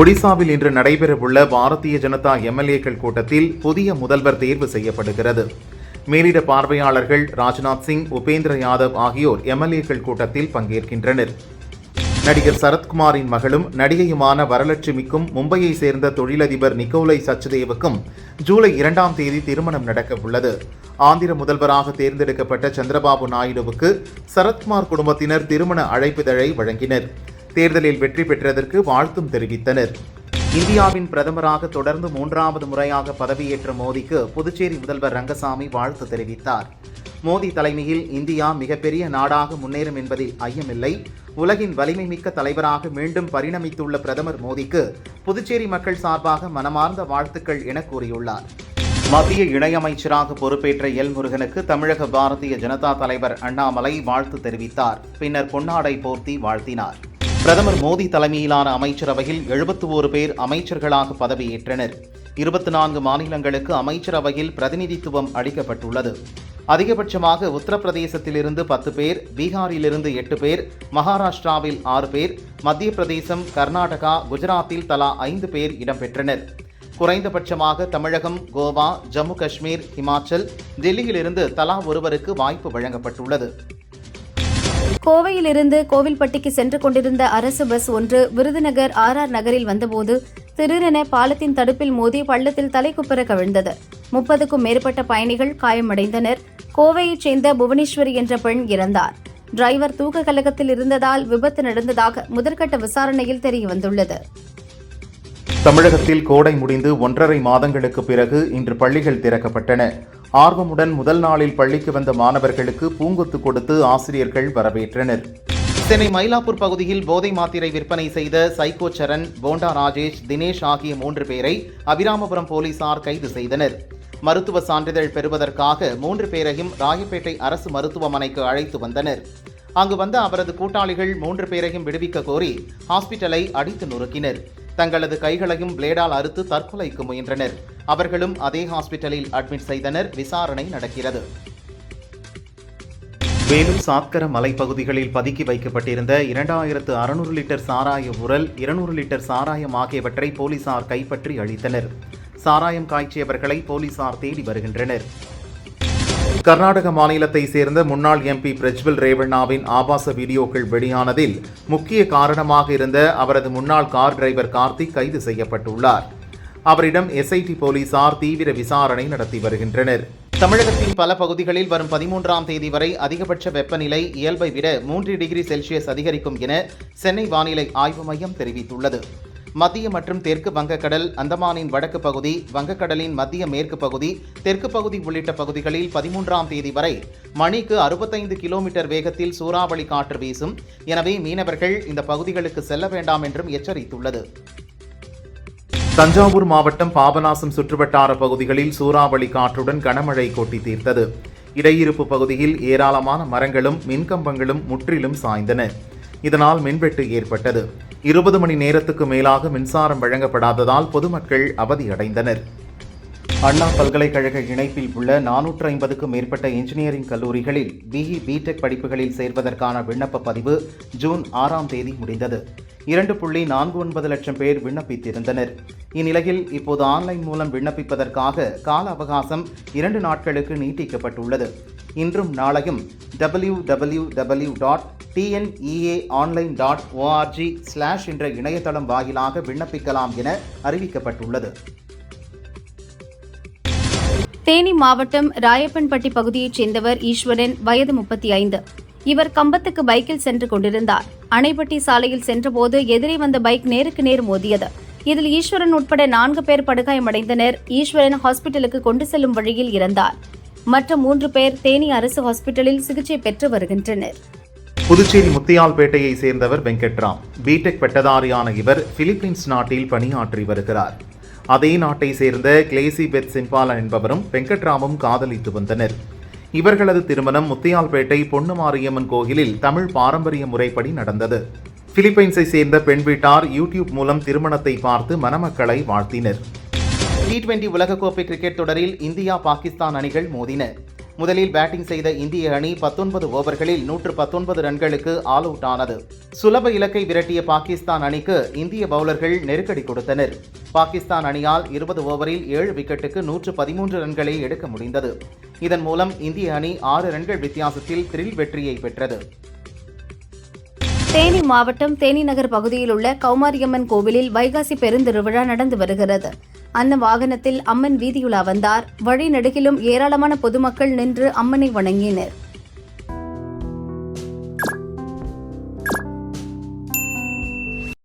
ஒடிசாவில் இன்று நடைபெறவுள்ள பாரதிய ஜனதா எம்எல்ஏக்கள் கூட்டத்தில் புதிய முதல்வர் தேர்வு செய்யப்படுகிறது. மேலிட பார்வையாளர்கள் ராஜ்நாத் சிங் உபேந்திர யாதவ் ஆகியோர் எம்எல்ஏக்கள் கூட்டத்தில் பங்கேற்கின்றனர். நடிகர் சரத்குமாரின் மகளும் நடிகையுமான வரலட்சுமிக்கும் மும்பையை சேர்ந்த தொழிலதிபர் நிக்கோலை சச்தேவுக்கும் ஜூலை இரண்டாம் தேதி திருமணம் நடக்க உள்ளது ஆந்திர முதல்வராக தேர்ந்தெடுக்கப்பட்ட சந்திரபாபு நாயுடுவுக்கு சரத்குமார் குடும்பத்தினர் திருமண அழைப்பிதழை வழங்கினர். தேர்தலில் வெற்றி பெற்றதற்கு வாழ்த்தும் தெரிவித்தனர். இந்தியாவின் பிரதமராக தொடர்ந்து மூன்றாவது முறையாக பதவியேற்ற மோடிக்கு புதுச்சேரி முதல்வர் ரங்கசாமி வாழ்த்து தெரிவித்தார். மோடி தலைமையில் இந்தியா மிகப்பெரிய நாடாக முன்னேறும் என்பதில் ஐயமில்லை. உலகின் வலிமை மிக்க தலைவராக மீண்டும் பரிணமித்துள்ள பிரதமர் மோடிக்கு புதுச்சேரி மக்கள் சார்பாக மனமார்ந்த வாழ்த்துக்கள் என கூறியுள்ளார். மத்திய இணையமைச்சராக பொறுப்பேற்ற எல் முருகனுக்கு தமிழக பாரதிய ஜனதா தலைவர் அண்ணாமலை வாழ்த்து தெரிவித்தார். பின்னர் பொன்னாடை போர்த்தி வாழ்த்தினார். பிரதமர் மோடி தலைமையிலான அமைச்சரவையில் எழுபத்து ஓரு பேர் அமைச்சர்களாக பதவியேற்றனர். இருபத்தி நான்கு மாநிலங்களுக்கு அமைச்சரவையில் பிரதிநிதித்துவம் அளிக்கப்பட்டுள்ளது. அதிகபட்சமாக உத்தரப்பிரதேசத்திலிருந்து பத்து பேர் பீகாரிலிருந்து எட்டு பேர் மகாராஷ்டிராவில் ஆறு பேர் மத்திய பிரதேசம் கர்நாடகா குஜராத்தில் தலா ஐந்து பேர் இடம்பெற்றனர். குறைந்தபட்சமாக தமிழகம் கோவா ஜம்மு காஷ்மீர் ஹிமாச்சல் டெல்லியிலிருந்து தலா ஒருவருக்கு வாய்ப்பு வழங்கப்பட்டுள்ளது. கோவையிலிருந்து கோவில்பட்டிக்கு சென்று கொண்டிருந்த அரசு பஸ் ஒன்று விருதுநகர் ஆர் ஆர் நகரில் வந்தபோது திடீரென பாலத்தின் தடுப்பில் மோதி பள்ளத்தில் தலைக்குப்புற கவிழ்ந்தது. முப்பதுக்கும் மேற்பட்ட பயணிகள் காயமடைந்தனர். கோவையைச் சேர்ந்த புவனேஸ்வரி என்ற பெண் இறந்தார். டிரைவர் தூக்க கழகத்தில் இருந்ததால் விபத்து நடந்ததாக முதற்கட்ட விசாரணையில் தெரியவந்துள்ளது. தமிழகத்தில் கோடை முடிந்து ஒன்றரை மாதங்களுக்கு பிறகு இன்று பள்ளிகள் திறக்கப்பட்டன. ஆர்வமுடன் முதல் நாளில் பள்ளிக்கு வந்த மாணவர்களுக்கு பூங்கொத்து கொடுத்து ஆசிரியர்கள் வரவேற்றனர். சென்னை மயிலாப்பூர் பகுதியில் போதை மாத்திரை விற்பனை செய்த சைகோ சரண் போண்டா ராஜேஷ் தினேஷ் ஆகிய மூன்று பேரை அபிராமபுரம் போலீசார் கைது செய்தனர். மருத்துவ சான்றிதழ் பெறுவதற்காக மூன்று பேரையும் ராயப்பேட்டை அரசு மருத்துவமனைக்கு அழைத்து வந்தனர். அங்கு வந்த அவரது கூட்டாளிகள் மூன்று பேரையும் விடுவிக்க கோரி ஹாஸ்பிட்டலை அடித்து நொறுக்கினர். தங்களது கைகளையும் பிளேடால் அறுத்து தற்கொலைக்கு முயன்றனர். அவர்களும் அதே ஹாஸ்பிட்டலில் அட்மிட் செய்தனர். விசாரணை நடக்கிறது. மேலும் சாத்கர மலைப்பகுதிகளில் பதுக்கி வைக்கப்பட்டிருந்த இரண்டாயிரத்து அறுநூறு லிட்டர் சாராய உரல் இருநூறு லிட்டர் சாராயம் ஆகியவற்றை போலீசார் கைப்பற்றி அளித்தனர் சாராயம் காய்ச்சியவர்களை போலீசார் தேடி வருகின்றனர். கர்நாடக மாநிலத்தை சேர்ந்த முன்னாள் எம்பி பிரஜ்வல் ரேவண்ணாவின் ஆபாச வீடியோக்கள் வெளியானதில் முக்கிய காரணமாக இருந்த அவரது முன்னாள் கார் டிரைவர் கார்த்திக் கைது செய்யப்பட்டுள்ளார். அவரிடம் எஸ்ஐடி போலீசார் தீவிர விசாரணை நடத்தி வருகின்றனர். தமிழகத்தின் பல பகுதிகளில் வரும் பதிமூன்றாம் தேதி வரை அதிகபட்ச வெப்பநிலை இயல்பை விட மூன்று டிகிரி செல்சியஸ் அதிகரிக்கும் என சென்னை வானிலை ஆய்வு மையம் தெரிவித்துள்ளது. மத்திய மற்றும் தெற்கு வங்கக்கடல் அந்தமானின் வடக்கு பகுதி வங்கக்கடலின் மத்திய மேற்கு பகுதி தெற்கு பகுதி உள்ளிட்ட பகுதிகளில் பதிமூன்றாம் தேதி வரை மணிக்கு அறுபத்தைந்து கிலோமீட்டர் வேகத்தில் சூறாவளி காற்று வீசும். எனவே மீனவர்கள் இந்த பகுதிகளுக்கு செல்ல வேண்டாம் என்றும் எச்சரித்துள்ளது. தஞ்சாவூர் மாவட்டம் பாபநாசம் சுற்றுவட்டார பகுதிகளில் சூறாவளி காற்றுடன் கனமழை கொட்டி தீர்த்தது. இடையிருப்பு பகுதியில் ஏராளமான மரங்களும் மின்கம்பங்களும் முற்றிலும் சாய்ந்தன. இதனால் மின்வெட்டு ஏற்பட்டது. இருபது மணி நேரத்துக்கு மேலாக மின்சாரம் வழங்கப்படாததால் பொதுமக்கள் அவதியடைந்தனர். அண்ணா பல்கலைக்கழக இணைப்பில் உள்ள நானூற்று ஐம்பதுக்கும் மேற்பட்ட இன்ஜினியரிங் கல்லூரிகளில் பிஇ பிடெக் படிப்புகளில் சேர்வதற்கான விண்ணப்ப பதிவு ஜூன் ஆறாம் தேதி முடிந்தது. இரண்டு புள்ளி நான்கு ஒன்பது லட்சம் பேர் விண்ணப்பித்திருந்தனர். இந்நிலையில் இப்போது ஆன்லைன் மூலம் விண்ணப்பிப்பதற்காக கால அவகாசம் இரண்டு நாட்களுக்கு நீட்டிக்கப்பட்டுள்ளது. இன்றும் நாளையும் W W W dot TNEA online dot ORG slash என்ற இணையதளம் வாயிலாக விண்ணப்பிக்கலாம் என அறிவிக்கப்பட்டுள்ளது. தேனி மாவட்டம் ராயப்பன்பட்டி பகுதியைச் சேர்ந்தவர் ஈஸ்வரன் வயது முப்பத்தி ஐந்து. இவர் கம்பத்துக்கு பைக்கில் சென்று கொண்டிருந்தார். அணைப்பட்டி சாலையில் சென்றபோது எதிரே வந்த பைக் நேருக்கு நேர் மோதியது. இதில் ஈஸ்வரன் உட்பட நான்கு பேர் படுகாயமடைந்தனர். ஈஸ்வரன் ஹாஸ்பிட்டலுக்கு கொண்டு செல்லும் வழியில் இறந்தார். மற்ற மூன்று பேர் தேனி அரசு ஹாஸ்பிட்டலில் சிகிச்சை பெற்று வருகின்றனர். புதுச்சேரி முத்தியால்பேட்டையை சேர்ந்தவர் வெங்கட்ராம் பிடெக் பட்டதாரியான இவர் பிலிப்பீன்ஸ் நாட்டில் பணியாற்றி வருகிறார். அதே நாட்டை சேர்ந்த கிளேசி பெத் சிம்பாலன் என்பவரும் வெங்கட்ராமும் காதலித்து வந்தனர். இவர்களது திருமணம் முத்தியால்பேட்டை பொன்னுமாரியம்மன் கோயிலில் தமிழ் பாரம்பரிய முறைப்படி நடந்தது. பிலிப்பைன்ஸை சேர்ந்த பெண் வீட்டார் யூடியூப் மூலம் திருமணத்தை பார்த்து மணமக்களை வாழ்த்தினர். டி டுவெண்டி உலகக்கோப்பை கிரிக்கெட் தொடரில் இந்தியா பாகிஸ்தான் அணிகள் மோதின. முதலில் பேட்டிங் செய்த இந்திய அணி பத்தொன்பது ஓவர்களில் நூற்று பத்தொன்பது ரன்களுக்கு ஆல் அவுட் ஆனது. சுலப இலக்கை விரட்டிய பாகிஸ்தான் அணிக்கு இந்திய பவுலர்கள் நெருக்கடி கொடுத்தனர். பாகிஸ்தான் அணியால் இருபது ஓவரில் ஏழு விக்கெட்டுக்கு நூற்று பதிமூன்று ரன்களை எடுக்க முடிந்தது. இதன் மூலம் இந்திய அணி ஆறு ரன்கள் வித்தியாசத்தில் த்ரில் வெற்றியை பெற்றது. தேனி மாவட்டம் தேனி நகர் பகுதியில் உள்ள கௌமாரியம்மன் கோவிலில் வைகாசி பெருந்திருவிழா நடந்து வருகிறது. அந்த வாகனத்தில் அம்மன் வீதியுலா வந்தார். வழி நெடுகிலும் ஏராளமான பொதுமக்கள் நின்று அம்மனை வணங்கினர்.